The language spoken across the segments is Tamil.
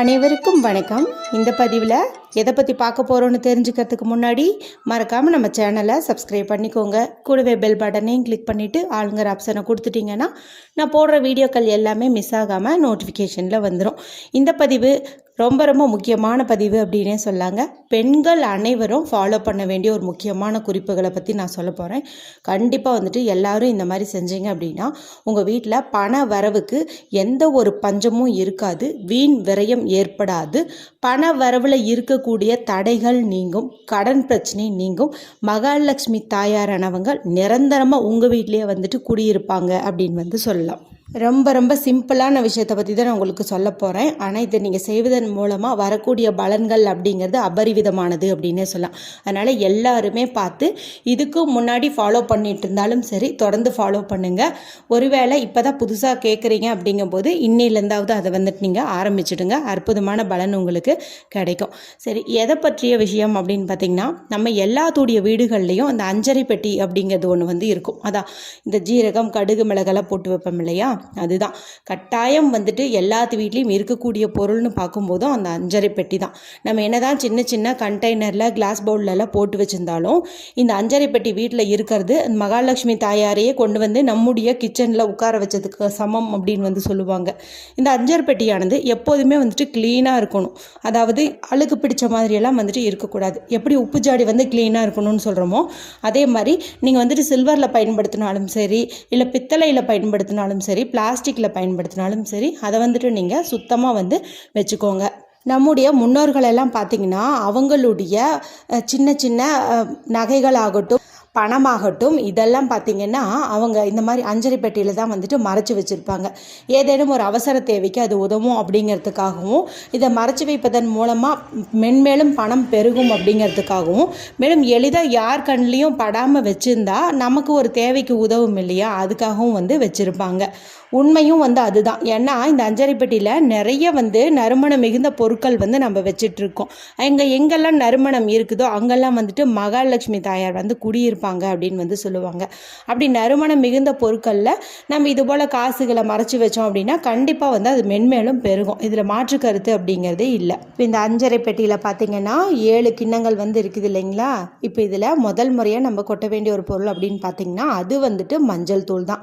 அனைவருக்கும் வணக்கம். இந்த பதிவில் எதை பற்றி பார்க்க போகிறோன்னு தெரிஞ்சுக்கிறதுக்கு முன்னாடி மறக்காமல் நம்ம சேனலை சப்ஸ்கிரைப் பண்ணிக்கோங்க. கூடவே பெல் பட்டனையும் கிளிக் பண்ணிவிட்டு ஆளுங்கிற ஆப்ஷனை கொடுத்துட்டிங்கன்னா நான் போடுற வீடியோக்கள் எல்லாமே மிஸ் ஆகாமல் நோட்டிஃபிகேஷனில் வந்துடும் இந்த பதிவு ரொம்ப ரொம்ப முக்கியமான பதிவு அப்படின்னே சொல்லாங்க. பெண்கள் அனைவரும் ஃபாலோ பண்ண வேண்டிய ஒரு முக்கியமான குறிப்புகளை பற்றி நான் சொல்ல போகிறேன் கண்டிப்பாக வந்துட்டு எல்லாரும் இந்த மாதிரி செஞ்சீங்க அப்படின்னா உங்கள் வீட்டில் பண வரவுக்கு எந்த ஒரு பஞ்சமும் இருக்காது வீண் விரயம் ஏற்படாது. பண வரவில் இருக்கக்கூடிய தடைகள் நீங்கும் கடன் பிரச்சனை நீங்கும். மகாலட்சுமி தாயாரானவங்க நிரந்தரமாக உங்கள் வீட்டிலேயே வந்துட்டு குடியிருப்பாங்க அப்படின்னு வந்து சொல்லலாம். ரொம்ப ரொம்ப சிம்பிளான விஷயத்தை பற்றி தான் நான் உங்களுக்கு சொல்ல போகிறேன் ஆனால் இதை நீங்கள் செய்வதன் மூலமாக வரக்கூடிய பலன்கள் அப்படிங்கிறது அபரிவிதமானது அப்படின்னே சொல்லலாம். அதனால் எல்லாருமே பார்த்து இதுக்கு முன்னாடி ஃபாலோ பண்ணிட்டு இருந்தாலும் சரி தொடர்ந்து ஃபாலோ பண்ணுங்கள் ஒருவேளை இப்போ தான் புதுசாக கேட்குறீங்க அப்படிங்கும்போது இன்னிலேருந்தாவது அதை வந்துட்டு நீங்கள் ஆரம்பிச்சிடுங்க. அற்புதமான பலன் உங்களுக்கு கிடைக்கும். சரி எதை பற்றிய விஷயம் அப்படின்னு பார்த்தீங்கன்னா நம்ம எல்லாத்துடைய வீடுகள்லேயும் அந்த அஞ்சரை பெட்டி அப்படிங்கிறது ஒன்று வந்து இருக்கும். அதான் இந்த ஜீரகம் கடுகு மிளகெல்லாம் போட்டு வைப்போம் இல்லையா? அதுதான். கட்டாயம் வந்துட்டு எல்லாத்து வீட்லேயும் இருக்கக்கூடிய பொருள்னு பார்க்கும்போதும் அந்த அஞ்சரை பெட்டி தான். நம்ம என்னதான் சின்ன சின்ன கண்டெய்னரில் கிளாஸ் பவுல்லலாம் போட்டு வச்சுருந்தாலும் இந்த அஞ்சரை பெட்டி வீட்டில் இருக்கிறது மகாலட்சுமி தாயாரையே கொண்டு வந்து நம்முடைய கிச்சனில் உட்கார வச்சதுக்கு சமம் அப்படின்னு வந்து சொல்லுவாங்க. இந்த அஞ்சரை பெட்டியானது எப்போதுமே வந்துட்டு க்ளீனாக இருக்கணும். அதாவது அழுக்கு பிடிச்ச மாதிரியெல்லாம் வந்துட்டு இருக்கக்கூடாது. எப்படி உப்பு ஜாடி வந்து க்ளீனாக இருக்கணும்னு சொல்கிறோமோ அதே மாதிரி நீங்கள் வந்துட்டு சில்வரில் பயன்படுத்தினாலும் சரி இல்லை பித்தளையில் பயன்படுத்தினாலும் சரி பிளாஸ்டிக்கில் பயன்படுத்தினாலும் சரி அதை வந்துட்டு நீங்கள் சுத்தமாக வந்து வச்சுக்கோங்க. நம்முடைய முன்னோர்களெல்லாம் பார்த்திங்கன்னா அவங்களுடைய சின்ன சின்ன அஹ், நகைகளாகட்டும் பணமாகட்டும் இதெல்லாம் பார்த்திங்கன்னா அவங்க இந்த மாதிரி அஞ்சலி பெட்டியில் தான் வந்துட்டு மறைச்சி வச்சுருப்பாங்க. ஏதேனும் ஒரு அவசர தேவைக்கு அது உதவும் அப்படிங்கிறதுக்காகவும் இதை மறைச்சி வைப்பதன் மூலமாக மென்மேலும் பணம் பெருகும் அப்படிங்கிறதுக்காகவும் மேலும் எளிதாக யார் கண்லேயும் படாமல் வச்சுருந்தா நமக்கு ஒரு தேவைக்கு உதவும் இல்லையா? அதுக்காகவும் வந்து வச்சுருப்பாங்க. உண்மையும் வந்து அதுதான். ஏன்னா இந்த அஞ்சரி பெட்டியில் நிறைய வந்து நறுமணம் மிகுந்த பொருட்கள் வந்து நம்ம வச்சிட்ருக்கோம் எங்கே எங்கெல்லாம் நறுமணம் இருக்குதோ அங்கெல்லாம் வந்துட்டு மகாலட்சுமி தாயார் வந்து குடியிருப்பாங்க. அப்படின்னு வந்து சொல்லுவாங்க. அப்படி நறுமணம் மிகுந்த பொருட்களில் நம்ம இது போல் காசுகளை மறைச்சி வச்சோம் அப்படின்னா கண்டிப்பாக வந்து அது மென்மேலும் பெருகும். இதில் மாற்று கருத்து அப்படிங்கிறதே இல்லை. இப்போ இந்த அஞ்சரை பெட்டியில் பார்த்தீங்கன்னா ஏழு கிண்ணங்கள் வந்து இருக்குது இல்லைங்களா? இப்போ இதில் முதல் முறையாக நம்ம கொட்ட வேண்டிய ஒரு பொருள் அப்படின்னு பார்த்தீங்கன்னா அது வந்துட்டு மஞ்சள் தூள் தான்.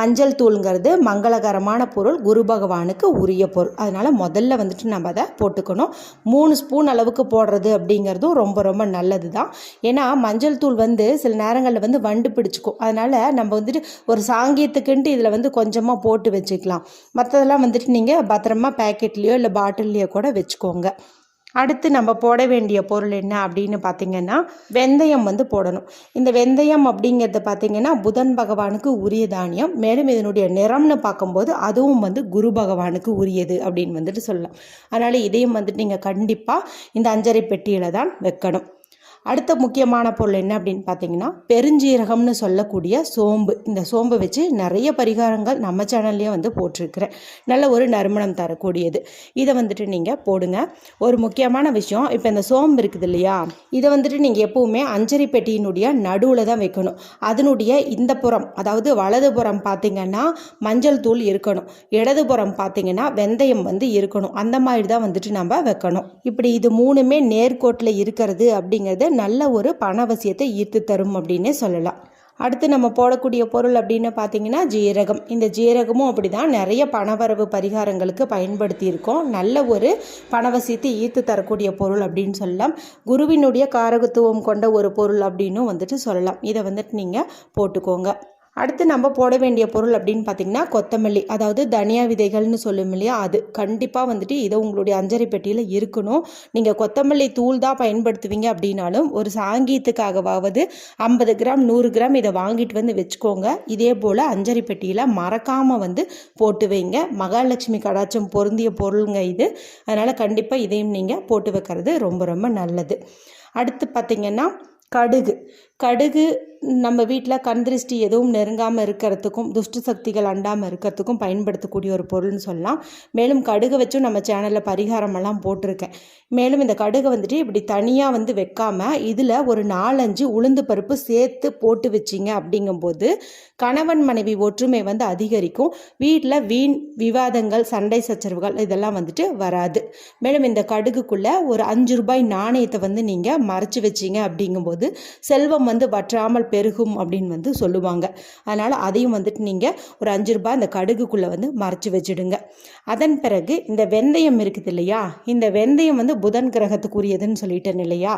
மஞ்சள் தூள்ங்கிறது மங்களகரமான பொருள் குரு பகவானுக்கு உரிய பொருள். அதனால் முதல்ல வந்துட்டு நம்ம அதை போட்டுக்கணும். மூணு ஸ்பூன் அளவுக்கு போடுறது அப்படிங்கிறதும் ரொம்ப ரொம்ப நல்லது தான் ஏன்னா மஞ்சள் தூள் வந்து சில நேரங்களில் வந்து வண்டு பிடிச்சிக்கும். அதனால் நம்ம வந்துட்டு ஒரு சாங்கியத்துக்குன்ட்டு இதில் வந்து கொஞ்சமாக போட்டு வச்சுக்கலாம். மற்றதெல்லாம் வந்துட்டு நீங்கள் பத்திரமா பேக்கெட்லேயோ இல்லை பாட்டில்லையோ கூட வச்சுக்கோங்க. அடுத்து நம்ம போட வேண்டிய பொருள் என்ன அப்படின்னு பார்த்தீங்கன்னா வெந்தயம் வந்து போடணும். இந்த வெந்தயம் அப்படிங்கிறது பார்த்தீங்கன்னா புதன் பகவானுக்கு உரிய தானியம் மேலும் இதனுடைய நிறம்னு பார்க்கும்போது அதுவும் வந்து குரு பகவானுக்கு உரியது அப்படின்னு வந்துட்டு சொல்லலாம். அதனால் இதையும் வந்துட்டு நீங்கள் கண்டிப்பாக இந்த அஞ்சரை பெட்டியில் தான் வைக்கணும். அடுத்த முக்கியமான பொருள் என்ன அப்படின்னு பார்த்தீங்கன்னா பெருஞ்சீரகம்னு சொல்லக்கூடிய சோம்பு. இந்த சோம்பை வச்சு நிறைய பரிகாரங்கள் நம்ம சேனல்லையே வந்து போட்டிருக்கிறேன். நல்ல ஒரு நறுமணம் தரக்கூடியது. இதை வந்துட்டு நீங்கள் போடுங்க. ஒரு முக்கியமான விஷயம் இப்போ இந்த சோம்பு இருக்குது இல்லையா? இதை வந்துட்டு நீங்கள் எப்பவுமே அஞ்சரி பெட்டியினுடைய நடுவில் தான் வைக்கணும். அதனுடைய இந்த புறம் அதாவது வலது புறம் பார்த்தீங்கன்னா மஞ்சள் தூள் இருக்கணும். இடது புறம் பார்த்தீங்கன்னா வெந்தயம் வந்து இருக்கணும். அந்த மாதிரி தான் வந்துட்டு நம்ம வைக்கணும். இப்படி இது மூணுமே நேர்கோட்டில் இருக்கிறது அப்படிங்கிறது நல்ல ஒரு பணவசியத்தை ஈர்த்து தரும் அப்படின்னே சொல்லலாம். அடுத்து நம்ம போடக்கூடிய பொருள் அப்படின்னு பார்த்தீங்கன்னா ஜீரகம். இந்த ஜீரகமும் அப்படி தான் நிறைய பணவரவு பரிகாரங்களுக்கு பயன்படுத்தி இருக்கோம் நல்ல ஒரு பணவசியத்தை ஈர்த்து தரக்கூடிய பொருள் அப்படின்னு சொல்லலாம். குருவினுடைய காரகத்துவம் கொண்ட ஒரு பொருள் அப்படின்னும் வந்துட்டு சொல்லலாம். இதை வந்துட்டு நீங்கள் போட்டுக்கோங்க. அடுத்து நம்ம போட வேண்டிய பொருள் அப்படின்னு பார்த்தீங்கன்னா கொத்தமல்லி அதாவது தனியா விதைகள்னு சொல்லும் இல்லையா அது. கண்டிப்பாக வந்துட்டு இதை உங்களுடைய அஞ்சரை பெட்டியில் இருக்கணும். நீங்கள் கொத்தமல்லி தூள் தான் பயன்படுத்துவீங்க அப்படின்னாலும் ஒரு சாங்கியத்துக்காகவாவது ஐம்பது கிராம் நூறு கிராம் இதை வாங்கிட்டு வந்து வச்சுக்கோங்க. இதே போல் அஞ்சரை பெட்டியில் மறக்காமல் வந்து போட்டு வைங்க. மகாலட்சுமி கடாச்சம் பொருந்திய பொருளுங்க இது. அதனால் கண்டிப்பாக இதையும் நீங்கள் போட்டு வைக்கிறது ரொம்ப ரொம்ப நல்லது. அடுத்து பார்த்திங்கன்னா கடுகு. கடுகு நம்ம வீட்டில் கந்திருஷ்டி எதுவும் நெருங்காமல் இருக்கிறதுக்கும் துஷ்ட சக்திகள் அண்டாமல் இருக்கிறதுக்கும் பயன்படுத்தக்கூடிய ஒரு பொருள்னு சொல்லலாம். மேலும் கடுகு வச்சும் நம்ம சேனலில் பரிகாரமெல்லாம் போட்டிருக்கேன். மேலும் இந்த கடுகு வந்துட்டு இப்படி தனியாக வந்து வைக்காமல் இதில் ஒரு நாலஞ்சு உளுந்து பருப்பு சேர்த்து போட்டு வச்சிங்க அப்படிங்கும்போது கணவன் மனைவி ஒற்றுமை வந்து அதிகரிக்கும். வீட்டில் வீண் விவாதங்கள் சண்டை சச்சரவுகள் இதெல்லாம் வந்துட்டு வராது. மேலும் இந்த கடுகுக்குள்ளே ஒரு அஞ்சு ரூபாய் நாணயத்தை வந்து நீங்கள் மறைச்சி வச்சிங்க அப்படிங்கும்போது செல்வம் வந்து வற்றாமல் பெருகும் அப்படின்னு வந்து சொல்லுவாங்க. அதனால் அதையும் வந்துட்டு நீங்கள் ஒரு அஞ்சு ரூபாய் அந்த கடுகுக்குள்ளே வந்து மறைச்சி வச்சிடுங்க. அதன் பிறகு இந்த வெந்தயம் இருக்குது இல்லையா? இந்த வெந்தயம் வந்து புதன் கிரகத்துக்குரியதுன்னு சொல்லிட்டேன் இல்லையா?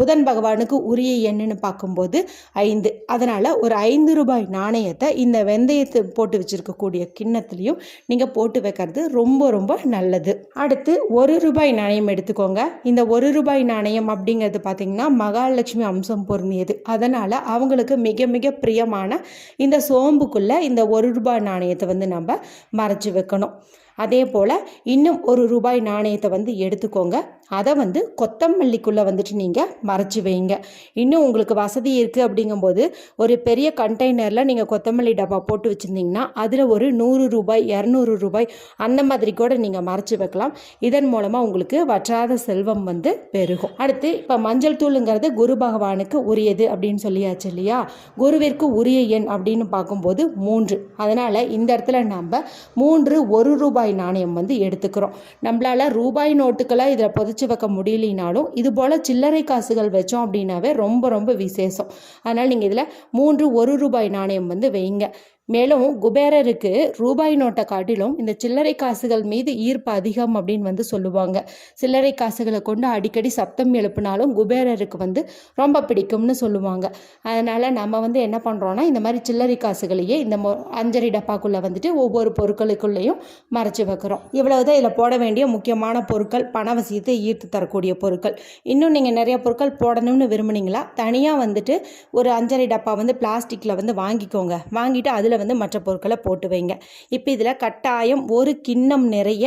புதன் பகவானுக்கு உரிய எண்ணுன்னு பார்க்கும்போது ஐந்து. அதனால் ஒரு ஐந்து ரூபாய் நாணயத்தை இந்த வெந்தயத்தை போட்டு வச்சுருக்கக்கூடிய கிண்ணத்துலேயும் நீங்கள் போட்டு வைக்கிறது ரொம்ப ரொம்ப நல்லது. அடுத்து ஒரு ரூபாய் நாணயம் எடுத்துக்கோங்க. இந்த ஒரு ரூபாய் நாணயம் அப்படிங்கிறது பார்த்தீங்கன்னா மகாலட்சுமி அம்சம் பொருந்தியது. அதனால் அவங்களுக்கு மிக மிக பிரியமான இந்த சோம்புக்குள்ளே இந்த ஒரு ரூபாய் நாணயத்தை வந்து நம்ம மறைச்சி வைக்கணும். அதே போல் இன்னும் ஒரு ரூபாய் நாணயத்தை வந்து எடுத்துக்கோங்க. அதை வந்து கொத்தமல்லிக்குள்ளே வந்துட்டு நீங்கள் மறைச்சி வைங்க. இன்னும் உங்களுக்கு வசதி இருக்குது அப்படிங்கும்போது ஒரு பெரிய கண்டெய்னரில் நீங்கள் கொத்தமல்லி டப்பா போட்டு வச்சுருந்தீங்கன்னா அதில் ஒரு நூறு ரூபாய் இரநூறு ரூபாய் அந்த மாதிரி கூட நீங்கள் மறைச்சி வைக்கலாம். இதன் மூலமாக உங்களுக்கு வற்றாத செல்வம் வந்து பெருகும். அடுத்து இப்போ மஞ்சள் தூளுங்கிறது குரு பகவானுக்கு உரியது அப்படின்னு சொல்லியாச்சு இல்லையா? குருவிற்கு உரிய எண் அப்படின்னு பார்க்கும்போது மூன்று. அதனால் இந்த இடத்துல நம்ம மூன்று ஒரு ரூபாய் ரூபாய் நாணயம் வந்து எடுத்துக்கிறோம். நம்மளால் ரூபாய் நோட்டுக்களை இதில் புதைச்சி வைக்க முடியலினாலும் இது போல் சில்லறை காசுகள் வச்சோம் அப்படின்னாவே ரொம்ப ரொம்ப விசேஷம். அதனால் நீங்கள் இதில் மூன்று ஒரு ரூபாய் நாணயம் வந்து வைங்க. மேலும் குபேரருக்கு ரூபாய் நோட்டை காட்டிலும் இந்த சில்லறை காசுகள் மீது ஈர்ப்பு அதிகம் அப்படின்னு வந்து சொல்லுவாங்க. சில்லறை காசுகளை கொண்டு அடிக்கடி சப்தம் எழுப்பினாலும் குபேரருக்கு வந்து ரொம்ப பிடிக்கும்னு சொல்லுவாங்க. அதனால் நம்ம வந்து என்ன பண்ணுறோன்னா இந்த மாதிரி சில்லறை காசுகளையே இந்த மொ அஞ்சரை டப்பாக்குள்ளே வந்துட்டு ஒவ்வொரு பொருட்களுக்குள்ளேயும் மறைச்சி வைக்கிறோம். இவ்வளவுதான் இதில் போட வேண்டிய முக்கியமான பொருட்கள் பணவசியத்தை ஈர்த்து தரக்கூடிய பொருட்கள். இன்னும் நீங்கள் நிறைய பொருட்கள் போடணும்னு விரும்புனீங்களா? தனியாக வந்துட்டு ஒரு அஞ்சரை டப்பா வந்து பிளாஸ்டிக்கில் வந்து வாங்கிக்கோங்க. வாங்கிட்டு அதில் வந்து மற்ற பொருட்களை போட்டு வைங்க. இப்போ இதில் கட்டாயம் ஒரு கிண்ணம் நிறைய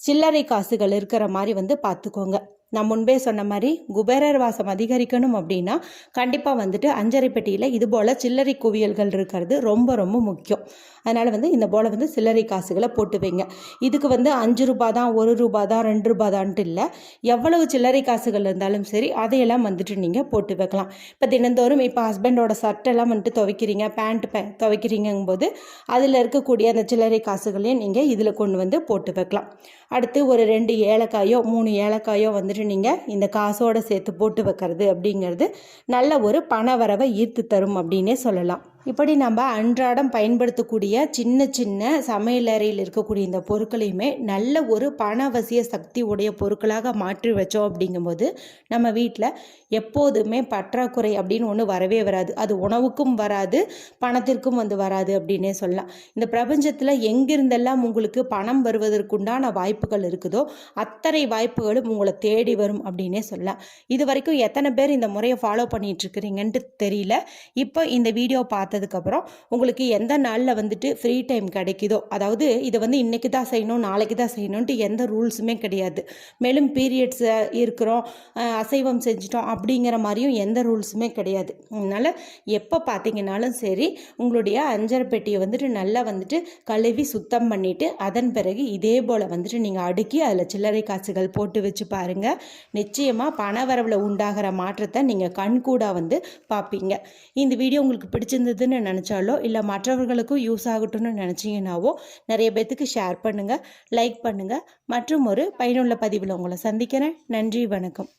சில்லறை காசுகள் இருக்கிற மாதிரி வந்து பார்த்துக்கோங்க நான் முன்பே சொன்ன மாதிரி குபேரர் வாசம் அதிகரிக்கணும் அப்படின்னா கண்டிப்பாக வந்துட்டு அஞ்சரை பெட்டியில் இது போல் சில்லறை குவியல்கள் இருக்கிறது ரொம்ப ரொம்ப முக்கியம். அதனால் வந்து இந்த போல் வந்து சில்லறை காசுகளை போட்டு வைங்க. இதுக்கு வந்து அஞ்சு ரூபா தான் ஒரு ரூபா தான் ரெண்டு ரூபா தான்ட்டு இல்லை. எவ்வளவு சில்லறை காசுகள் இருந்தாலும் சரி அதையெல்லாம் வந்துட்டு நீங்கள் போட்டு வைக்கலாம். இப்போ தினந்தோறும் இப்போ ஹஸ்பண்டோட சட்டெல்லாம் வந்துட்டு துவைக்கிறீங்க பேண்ட் பே துவைக்கிறீங்கும்போது அதில் இருக்கக்கூடிய அந்த சில்லறை காசுகளையும் நீங்கள் இதில் கொண்டு வந்து போட்டு வைக்கலாம். அடுத்து ஒரு ரெண்டு ஏலக்காயோ மூணு ஏலக்காயோ வந்துட்டு நீங்கள் இந்த காசோடு சேர்த்து போட்டு வைக்கிறது அப்படிங்கிறது நல்ல ஒரு பண வரவை ஈர்த்து தரும் அப்படின்னே சொல்லலாம். இப்படி நம்ம அன்றாடம் பயன்படுத்தக்கூடிய சின்ன சின்ன சமையலறையில் இருக்கக்கூடிய இந்த பொருட்களையுமே நல்ல ஒரு பணவசிய சக்தி உடைய பொருட்களாக மாற்றி வச்சோம் அப்படிங்கும்போது நம்ம வீட்டில் எப்போதுமே பற்றாக்குறை அப்படின்னு ஒன்று வரவே வராது. அது உணவுக்கும் வராது பணத்திற்கும் வந்து வராது அப்படின்னே சொல்லலாம். இந்த பிரபஞ்சத்தில் எங்கிருந்தெல்லாம் உங்களுக்கு பணம் வருவதற்குண்டான வாய்ப்புகள் இருக்குதோ அத்தனை வாய்ப்புகளும் உங்களை தேடி வரும் அப்படின்னே சொல்லலாம். இது வரைக்கும் எத்தனை பேர் இந்த முறையை ஃபாலோ பண்ணிட்டு இருக்கிறீங்கன்ட்டு தெரியல. இப்போ இந்த வீடியோ பார்த்து பார்த்ததுக்கப்புறம் உங்களுக்கு எந்த நாளில் வந்துட்டு ஃப்ரீ டைம் கிடைக்குதோ அதாவது இதை வந்து இன்றைக்கி தான் செய்யணும் நாளைக்கு தான் செய்யணுன்ட்டு எந்த ரூல்ஸுமே கிடையாது. மேலும் பீரியட்ஸ் இருக்கிறோம் அசைவம் செஞ்சிட்டோம் அப்படிங்கிற மாதிரியும் எந்த ரூல்ஸுமே கிடையாது. அதனால் எப்போ பார்த்தீங்கனாலும் சரி உங்களுடைய அஞ்சரை பெட்டியை வந்துட்டு நல்லா வந்துட்டு கழுவி சுத்தம் பண்ணிவிட்டு அதன் பிறகு இதே போல் வந்துட்டு நீங்கள் அடுக்கி அதில் சில்லறை காசுகள் போட்டு வச்சு பாருங்கள் நிச்சயமாக பண வரவில் உண்டாகிற மாற்றத்தை நீங்கள் கண்கூடாக வந்து பார்ப்பீங்க இந்த வீடியோ உங்களுக்கு பிடிச்சிருந்தது பிடிச்சிருந்ததுன்னு நினச்சாலோ இல்லை மற்றவர்களுக்கும் யூஸ் ஆகட்டும்னு நினச்சிங்கனாவோ நிறைய பேர்த்துக்கு ஷேர் பண்ணுங்கள் லைக் பண்ணுங்கள் மற்றும் ஒரு பயனுள்ள பதிவில் உங்களை சந்திக்கிறேன். நன்றி வணக்கம்.